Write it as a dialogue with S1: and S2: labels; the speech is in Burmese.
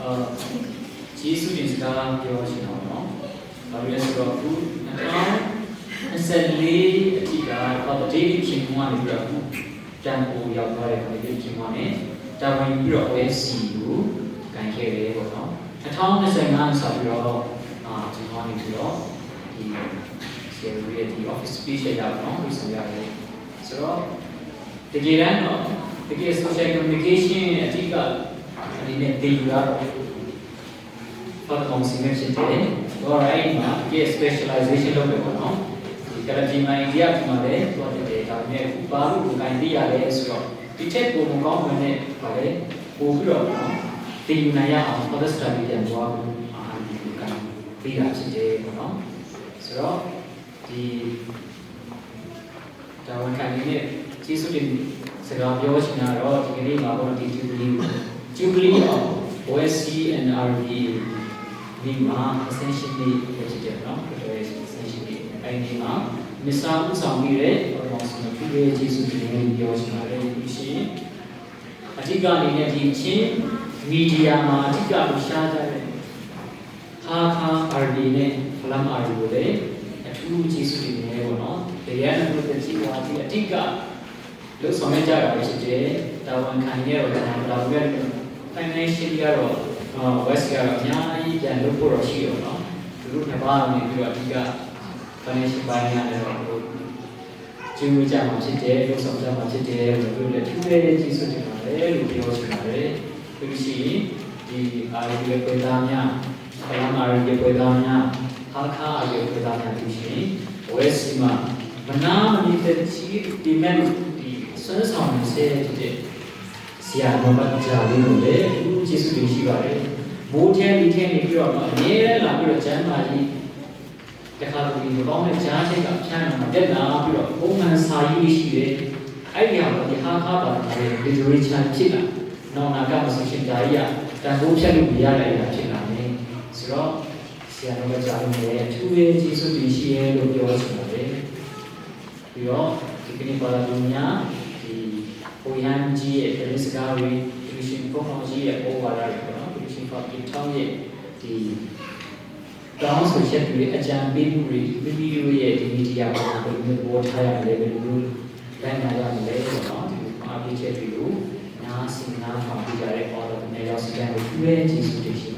S1: အာဂျေစုတင်စကားပြောရှင်အောင်နော်။ဘာလို့လဲဆိုတော့အခု2024အထိကတော့ဒေးခင်ကွန်ကနေပြီးတော့တန်ဖိုးရောက်သွားတဲ့ဒေးခင်ကွန်နဲ့တာဝန်ပြီးတော့ OSC ကိုဂန်ခဲ့တယ်ပေါ့နော်။2025ဆက်ပြီးတော့အာကျွန်တော်နေပြီးတော့ဒီ salary ရဲ့ဒီ office space ရအောင်နော်ဒီဆိုရတယ်။ဆိုတော့တကယ်တမ်းတော့တကယ် social communication အဓိက အနေနဲ့တည်ယူရတော့ပတ်ကောင်စီနဲ့ဖြစ်တယ်။တော့အဲ့ဒီမှာဒီ specialization လုပ်တယ်ပေါ့နော်။ဒီကလကြီးမိုင်းကြီးကဒီမှာလည်းတော့တည်ဒါပေမဲ့ဘာလို့ကိုယ်တိုင်သိရလဲဆိုတော့ဒီချက်ကိုမကောင်းဝင်တဲ့ဗာလေပို့ပြီးတော့နော်တည်ယူနိုင်ရအောင် further study ပြန်သွားဖို့အာဒီကိုကသိတာဖြစ်တယ်ပေါ့နော်။ဆိုတော့ဒီဒါဝန်ခံနေတဲ့ကျေးဇူးတင်စကားပြောချင်တာတော့ဒီကနေ့မှာပေါ့ဒီ Jubilee Jubilee of OSC and RB ဒီမှာ essentially ဖြစ်တယ်နော် essentially အဲ့ဒီမှာမစ္စတာဦးဆောင်ပြီးတဲ့ promotion ပြုရေးကျေးဇူးတင်နေပြောချင်ပါတယ်ဒီရှင်အဓိကအနေနဲ့ဒီချင်းမီဒီယာမှာအဓိကကိုရှားကြတဲ့ဟာခါ RB နဲ့ Flam RB ကိုလည်းအထူးကျေးဇူးတင်နေပေါ့နော်တရားနဲ့ပတ်သက်ပြီးတော့ဒီအဓိကလို့ဆောင်ရွက်ကြတာပဲဖြစ်တယ်တာဝန်ခံရတော့ဒါဒါပဲ financial ကတော့အာ west ကတော့အများကြီးပြန်လုပ်ဖို့တော့ရှိရောเนาะသူတို့နှစ်ပါးနေပြီးတော့အဓိက financial ပိုင်းရတယ်တော့ဟိုကျင်းဝကြမှာဖြစ်တယ်လုပ်ဆောင်ကြမှာဖြစ်တယ်လို့ပြောတယ်သူလည်းကြီးစွတင်ပါတယ်လို့ပြောချင်ပါတယ်ပြီးရှိရင်ဒီအာရီရဲ့ပြည်သားများဆလာမာရီရဲ့ပြည်သားများဟာခါရဲ့ပြည်သားများပြီးရှိရင် west မှာမနာမနေတဲ့ချီဒီမဲ့ဒီဆွမ်းဆောင်နေစေတဲ့ ဆရာမမကြာလေးကိုလည်းအခုကျေးဇူးတင်ရှိပါတယ်။မိုးထဲဒီထဲနေပြီးတော့အမြဲတမ်းလာပြီးတော့ကျမ်းမာကြီးတခါတလေကောင်းတဲ့ကြားချက်ကဖြန်းလာတက်လာပြီးတော့ပုံမှန်စာရေးရှိတယ်။အဲ့ဒီဟာကိုဒီဟာခါပါတယ် literature ဖြစ်လာ။နောင်နာကမဆိုရှင်ဒါကြီးကတန်ဖိုးဖြတ်လို့မရတဲ့အရာဖြစ်လာတယ်။ဆိုတော့ဆရာတော်ကကြားလို့လည်းအထူးပဲကျေးဇူးတင်ရှိရဲလို့ပြောချင်ပါတယ်။ပြီးတော့ဒီကနေ့ပါလာသူများဒီ ကိုရန်ကြီးရဲ့သတင်းစကားတွေ division ပုံအောင်ကြီးရဲ့ပေါ်ပါလာတယ်ပေါ့နော် division 40ထောင်းရဲ့ဒီတောင်းဆိုချက်တွေအကြံပေးမှုတွေမိမိတို့ရဲ့ဒီမီဒီယာပေါ်ကိုဘယ်လိုပေါ်ထားရမလဲဘယ်လိုတိုင်းနာရမလဲပေါ့နော်ဒီအားပေးချက်တွေကိုနားစင်နားထောင်ပြကြတဲ့ပေါ်တော့နေရောက်စကန်ကိုပြည့်ကျေးဇူးတင်ရှိပါ